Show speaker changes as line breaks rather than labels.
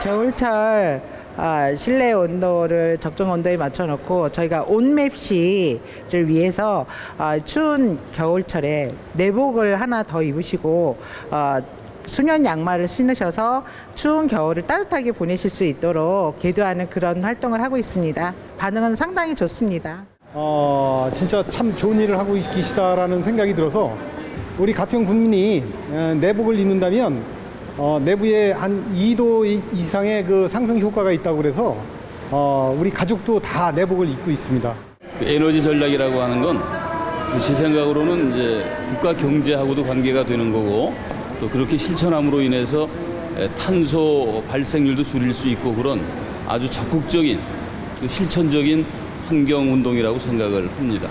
겨울철 아, 실내 온도를 적정 온도에 맞춰 놓고 저희가 온맵시를 위해서 아, 추운 겨울철에 내복을 하나 더 입으시고 아, 수면 양말을 신으셔서 추운 겨울을 따뜻하게 보내실 수 있도록 계도하는 그런 활동을 하고 있습니다. 반응은 상당히 좋습니다.
어, 진짜 참 좋은 일을 하고 계시다라는 생각이 들어서 우리 가평 국민이 어, 내복을 입는다면 어, 내부에 한 2도 이- 이상의 그 상승 효과가 있다고 그래서 어, 우리 가족도 다 내복을 입고 있습니다.
그 에너지 전략이라고 하는 건 제 생각으로는 이제 국가 경제하고도 관계가 되는 거고 또 그렇게 실천함으로 인해서 에, 탄소 발생률도 줄일 수 있고 그런 아주 적극적인 그 실천적인 환경 운동이라고 생각을 합니다.